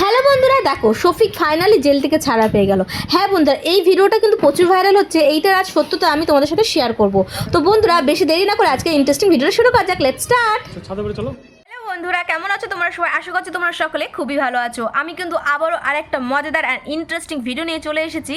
Hello বন্ধুরা, দেখো, Shafiq finally jail থেকে ছাড়া পেয়ে গেল। হ্যাঁ বন্ধুরা, এই ভিডিওটা কিন্তু প্রচুর ভাইরাল হচ্ছে, এইটার আজ সত্য তো আমি তোমাদের সাথে শেয়ার করব। তো বন্ধুরা, বেশি দেরি না করে আজকে ইন্টারেস্টিং ভিডিওটা শুরু করা যাক লেট স্টার্ট ছাদে চলো। বন্ধুরা, কেমন আছো তোমরা সবাই? আশা করছি তোমরা সকলে খুবই ভালো আছো। আমি কিন্তু আবারও আরেকটা মজাদার অ্যান্ড ইন্টারেস্টিং ভিডিও নিয়ে চলে এসেছি।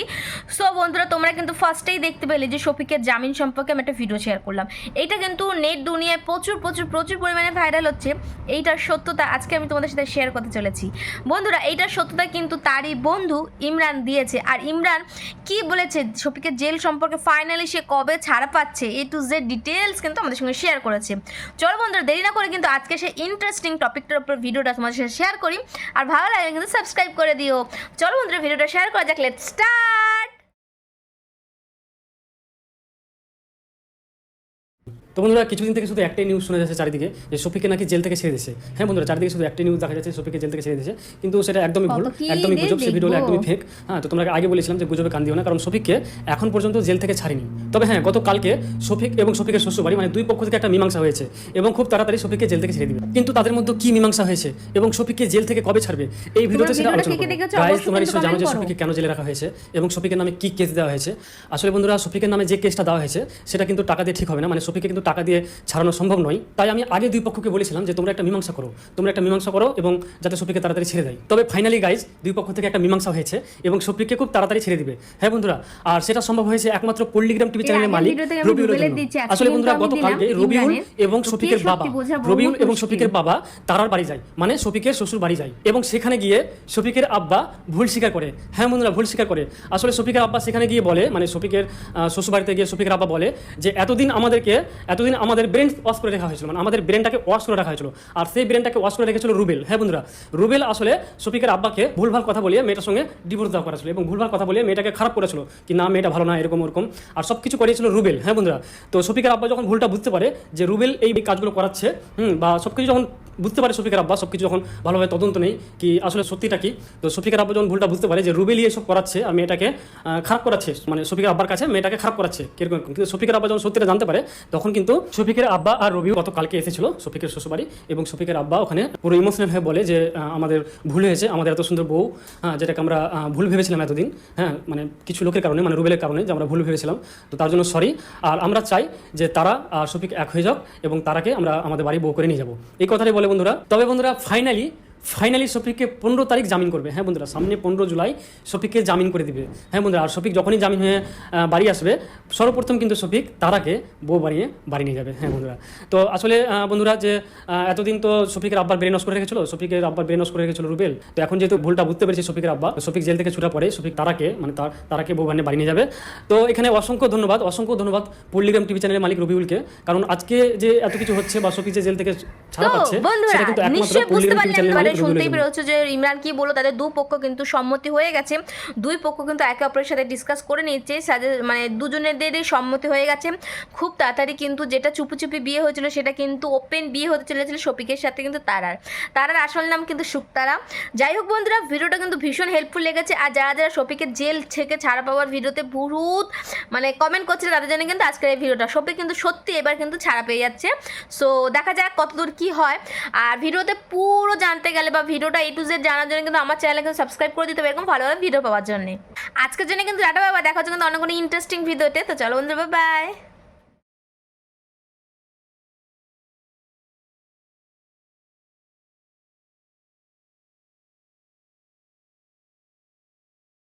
সো বন্ধুরা, তোমরা কিন্তু ফার্স্টেই দেখতে পেলে যে শফিকের জামিন সম্পর্কে আমি একটা ভিডিও শেয়ার করলাম। এইটা কিন্তু নেট দুনিয়ায় প্রচুর প্রচুর প্রচুর পরিমাণে ভাইরাল হচ্ছে। এইটার সত্যতা আজকে আমি তোমাদের সাথে শেয়ার করতে চলেছি। বন্ধুরা, এইটার সত্যতা কিন্তু তারই বন্ধু ইমরান দিয়েছে। আর ইমরান কি বলেছে? শফিকের জেল সম্পর্কে ফাইনালি সে কবে ছাড়া পাচ্ছে? এ টু জেড ডিটেলস কিন্তু আমাদের সঙ্গে শেয়ার করেছে। চলো বন্ধুরা, দেরি না করে কিন্তু আজকে সে ইন্টারেস্টিং টপিকটার উপর ভিডিওটা তোমাদের সাথে শেয়ার করি। আর ভালো লাগে কিন্তু সাবস্ক্রাইব করে দিও। চলো বন্ধুরা, ভিডিওটা শেয়ার করা যাক লেট স্টার্ট তো বন্ধুরা কিছুদিন থেকে শুধু একটাই নিউজ শোনা যাচ্ছে চারিদিকে যে শফিকে নাকি জেল থেকে ছেড়ে দিয়েছে। হ্যাঁ বন্ধুরা চারিদিকে শুধু একটাই নিউজ দেখা যাচ্ছে শফিকে জেল থেকে ছেড়ে দিয়েছে। কিন্তু সেটা একদমই ভুল একদমই গুজব সে ভিডিও একদমই ফেক হ্যাঁ তো তোমরা আগে বলেছিলাম যে গুজবে কান দিও না কারণ শফিককে এখন পর্যন্ত জেল থেকে ছাড়েনি। তবে হ্যাঁ গতকালকে শফিক এবং শফিকের শ্বশুরবাড়ি মানে দুই পক্ষ থেকে একটা মীমাংসা হয়েছে এবং খুব তাড়াতাড়ি শফিককে জেল থেকে ছেড়ে দিবে। কিন্তু তাদের মধ্যে কি মীমাংসা হয়েছে এবং শফিককে জেল থেকে কবে ছাড়বে এই ভিডিওতে সেটা আলোচনা? গাইস তোমরা নিশ্চয়ই জানো যে। শফিককে কেন জেলে রাখা হয়েছে এবং শফিকের নামে কি কেস দেওয়া হয়েছে। আসলে বন্ধুরা শফিকের নামে যে কেসটা দেওয়া হয়েছে সেটা কিন্তু টাকা দিয়ে ঠিক হবে না। মানে শফিককে কিন্তু টাকা দিয়ে ছাড়ানো সম্ভব নয়। তাই আমি আগে দুই পক্ষকে বলেছিলাম যে তোমরা একটা মীমাংসা করো। তোমরা একটা মীমাংসা করো এবং যাতে শফিককে তাড়াতাড়ি ছেড়ে দেয়। তবে ফাইনালি গাইজ দুই পক্ষ থেকে একটা মীমাংসা হয়েছে এবং শফিককে খুব তাড়াতাড়ি ছেড়ে দিবে। হ্যাঁ বন্ধুরা আর সেটা সম্ভব হয়েছে একমাত্র পল্লিগ্রাম টিভি চ্যানেলের মালিক রবিউলের জন্য। আসলে বন্ধুরা গতকালকে রবিউল এবং শফিকের বাবা রবিউল এবং। শফিকের বাবা তারার বাড়ি যায়। মানে শফিকের শ্বশুর বাড়ি যায়। এবং সেখানে গিয়ে শফিকের আব্বা ভুল স্বীকার করে। হ্যাঁ বন্ধুরা ভুল স্বীকার করে। আসলে শফিকের আব্বা সেখানে গিয়ে বলে মানে শফিকের আহ, শ্বশুর বাড়িতে গিয়ে শফিকের আব্বা বলে যে এতদিন আমাদেরকে এতদিন আমাদের ব্রেন ওয়াশ করে রাখা হয়েছিল মানে আমাদের ব্রেনটাকে ওয়াশ করে রাখা হয়েছিল। আর সেই ব্রেনটাকে ওয়াশ করে রেখেছিল রুবেল। হ্যাঁ বন্ধুরা, রুবেল আসলে শফিকের আব্বাকে ভুলভাল কথা বলিয়ে মেয়েটার সঙ্গে ডিভোর্স দেওয়া করেছিল এবং ভুলভাল কথা বলিয়ে মেয়েটাকে খারাপ করেছিল কি, না, মেয়েটা ভালো না, এরকম, ওরকম। আর সব কিছু করিয়েছিল রুবেল। হ্যাঁ বন্ধুরা, তো শফিকের আব্বা যখন ভুলটা বুঝতে পারে যে রুবেল এই কাজগুলো করাচ্ছে, হুম, বা সব কিছু যখন বুঝতে পারে শফিকের আব্বা সব কিছু যখন ভালোভাবে তদন্ত নেই কি আসলে সত্যিটা কি? তো শফিকের আব্বা যখন ভুলটা বুঝতে পারে যে রুবেলি এসব করাচ্ছে আর মেয়েটাকে খারাপ করাচ্ছে মানে শফিকের আব্বার কাছে মেয়েটাকে খারাপ করাচ্ছে, কীরকম কিন্তু শফিকের আব্বা যখন সত্যিটা জানতে পারে, তখন কিন্তু শফিকের আব্বা আর রবি গত কালকে এসেছিল শফিকের শ্বশুরবাড়ি, এবং শফিকের আব্বা ওখানে পুরো ইমোশনাল হয়ে বলে যে আমাদের ভুল হয়েছে, আমাদের এত সুন্দর বউ হ্যাঁ যেটাকে আমরা ভুল ভেবেছিলাম এতদিন হ্যাঁ মানে কিছু লোকের কারণে মানে রুবেলের কারণে যে আমরা ভুল ভেবেছিলাম। তো তার জন্য সরি আর আমরা চাই যে তারা আর শফিক এক হয়ে যাক এবং তারাকে আমরা আমাদের বাড়ি বউ করে নিয়ে যাব। এই কথাটাই বলে বন্ধুরা। তবে বন্ধুরা ফাইনালি ফাইনালি শফিককে পনেরো তারিখ জামিন করবে। হ্যাঁ বন্ধুরা সামনে পনেরো জুলাই শফিককে জামিন করে দিবে। হ্যাঁ বন্ধুরা আর শফিক যখনই জামিন হয়ে বাড়ি আসবে সর্বপ্রথম কিন্তু শফিক তারাকে বউ বাড়িয়ে বাড়ি নিয়ে যাবে। হ্যাঁ বন্ধুরা তো আসলে বন্ধুরা যে এতদিন তো শফিকের আব্বার ব্রেন করে রেখেছিল শফিকের আব্বার ব্রেন করে রেখেছিল রুবেল। তো এখন যেহেতু ভুলটা বুঝতে পেরেছি শফিকের আব্বা শফিক জেল থেকে ছুটা পড়ে শফিক তারাকে মানে তার তারাকে বউ বানিয়ে বাড়ি নিয়ে যাবে। তো এখানে অসংখ্য ধন্যবাদ অসংখ্য ধন্যবাদ পল্লিগ্রাম টিভি চ্যানেলের মালিক রবিউলকে। কারণ আজকে যে এত কিছু হচ্ছে বা শফিক যে জেল থেকে ছাড়া পাচ্ছে সেটা কিন্তু একমাত্র পল্লিগ্রাম টিভি চ্যানেলের মানে শুনতেই। বেরোচ্ছে যে ইমরান কি বলল তাদের দু পক্ষ কিন্তু সম্মতি হয়ে গেছে। দুই পক্ষ কিন্তু একে অপরের সাথে ডিসকাস করে নিচ্ছে মানে দুজনেদেরই সম্মতি হয়ে গেছে। খুব তাড়াতাড়ি কিন্তু যেটা চুপি চুপি বিয়ে হয়েছিল সেটা কিন্তু ওপেন বিয়ে হতে চলেছিল শফিকের সাথে কিন্তু তারার। তারার আসল নাম কিন্তু শুক্তারা যাই হোক বন্ধুরা ভিডিওটা কিন্তু ভীষণ হেল্পফুল লেগেছে। আর যারা যারা শফিকের জেল থেকে ছাড়া পাওয়ার ভিডিওতে বহুত মানে কমেন্ট করছিল তাদের জন্য কিন্তু আজকের এই ভিডিওটা। শফিক কিন্তু সত্যি এবার কিন্তু ছাড়া পেয়ে যাচ্ছে। সো দেখা যাক কতদূর কি হয়। আর ভিডিওতে পুরো জানতে গেলে বা ভিডিওটা এ টু জেড জানার জন্য কিন্তু আমার চ্যানেলে কিন্তু সাবস্ক্রাইব করে দিতে হবে, এরকম ভালো ভালো ভিডিও পাওয়ার জন্য। আজকের জন্য কিন্তু টাটা বাবা দেখা হচ্ছে কিন্তু অনেক কোনো ইন্টারেস্টিং ভিডিওতে তো। চলো বন্ধুরা বাই